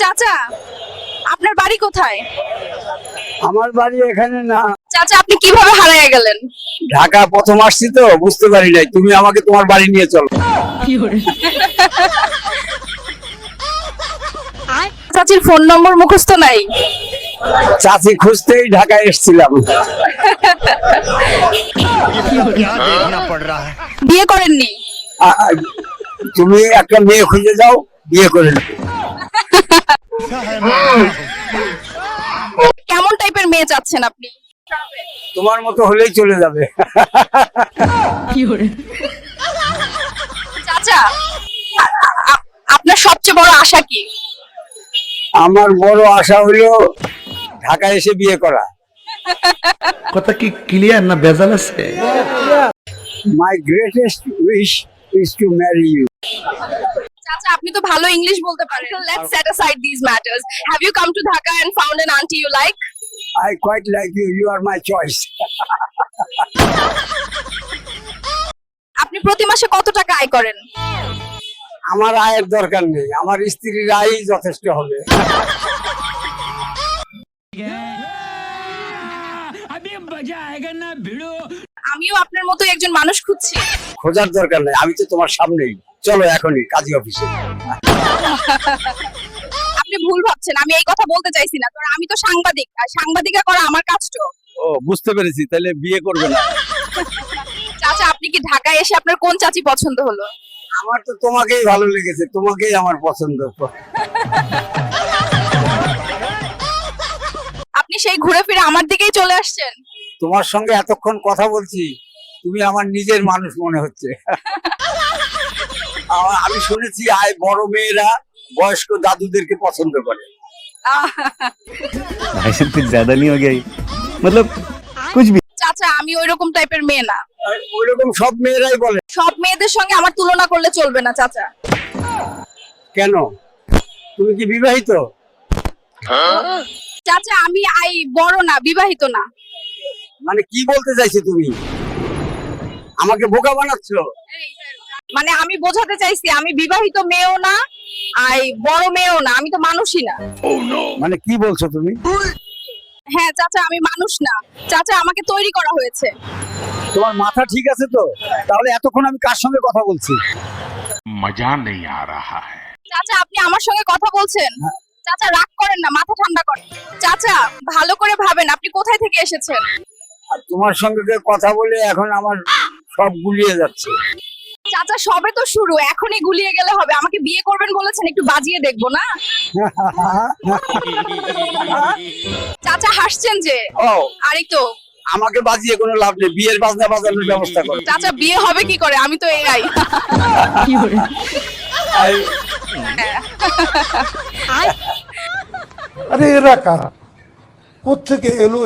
চাচা আপনার বাড়ি কোথায়? আমার বাড়ি এখানে না। চাচা আপনি কীভাবে হারিয়ে গেলেন? ঢাকা প্রথম আসছি তো বুঝতে পারি নাই। তুমি আমাকে তোমার বাড়ি নিয়ে চলো। চাচির ফোন নম্বর মুখস্থ নাই? চাচি খুঁজতেই ঢাকায় এসেছিলাম। বিয়ে করেননি? তুমি একটা মেয়ে খুঁজে যাও বিয়ে করে নেবে। কেমন টাইপের মেয়ে চাচ্ছেন আপনি? তোমার মতো হলেই চলে যাবে। চাচা আপনার সবচেয়ে বড় আশা কি? আমার বড় আশা হলো ঢাকায় এসে বিয়ে করা। কথা কি ক্লিয়ার না বেজাল আছে? My greatest wish is to marry you চাচা আপনি তো ভালো ইংলিশ বলতে পারেন। Let's set aside this matters have you come to Dhaka and found an aunty you like I quite like you you are my choice আপনি প্রতি মাসে কত টাকা আয় করেন? আমার আয়ের দরকার নেই। আমার স্ত্রীর আয়ই যথেষ্ট হবে। আমিও আপনার মতো একজন মানুষ খুঁজছি। খোঁজার দরকার নেই। আমি তো তোমার সামনেই। চলো এখনই কাজী অফিসে। আপনি ভুল ভাবছেন আমি এই কথা বলতে চাইছি না। কারণ আমি তো সাংবাদিক আর সাংবাদিকা করা আমার কাজ তো। ও বুঝতে পেরেছি তাহলে বিয়ে করবে না। চাচা আপনি কি ঢাকায় এসে আপনার কোন চাচি পছন্দ হলো? আমার তো তোমাকেই ভালো লেগেছে তোমাকেই আমার পছন্দ। আপনি সেই ঘুরে ফিরে আমার দিকেই চলে আসছেন? তোমার সঙ্গে এতক্ষণ কথা বলছি তুমি আমার নিজের মানুষ মনে হচ্ছে। আমি শুনেছি আয় বড় মেয়েরা বয়স্ক দাদুদেরকে পছন্দ করে আহ, भाई साहब कुछ ज्यादा नहीं हो गया ये? मतलब कुछ भी চাচা আমি ওই রকম টাইপের মেয়ে না আর ওইরকম সব মেয়েরাই বলে সব মেয়েদের সঙ্গে আমার তুলনা করলে চলবে না চাচা কেন তুমি কি বিবাহিত চাচা আমি আই বড় না বিবাহিত না মানে কি বলতে চাইছো তুমি আমাকে বোকা বানাচ্ছ মানে আমি বোঝাতে চাইছি আমি বিবাহিত মেয়েও না আর বড় মেয়েও না আমি তো মানুষই না। মানে কি বলছো তুমি? হ্যাঁ চাচা আমি মানুষ না। চাচা আমাকে তৈরি করা হয়েছে। তোমার মাথা ঠিক আছে তো? তাহলে এতক্ষণ আমি কার সঙ্গে কথা বলছি? মজা নেই আ রাহা হ্যায়। চাচা আপনি আমার সঙ্গে কথা বলছেন? হ্যাঁ। চাচা রাগ করেন না মাথা ঠান্ডা করেন। চাচা ভালো করে ভাবেন আপনি কোথায় থেকে এসেছেন? আর তোমার সঙ্গে কথা বলে এখন আমার সব গুলিয়ে যাচ্ছে। চাচা সবে তো শুরু এখনই গুলিয়ে গেলে হবে। আমাকে বিয়ে করবেন বলেছেন একটু বাজিয়ে দেখব না? চাচা হাসছেন যে? আরে তো। আমাকে বাজিয়ে কোনো লাভ নেই বিয়ের বাজনা বাজানোর ব্যবস্থা করো। চাচা বিয়ে হবে কি করে? আমি তো এআই। আরে এরা কারা? কোথেকে এলো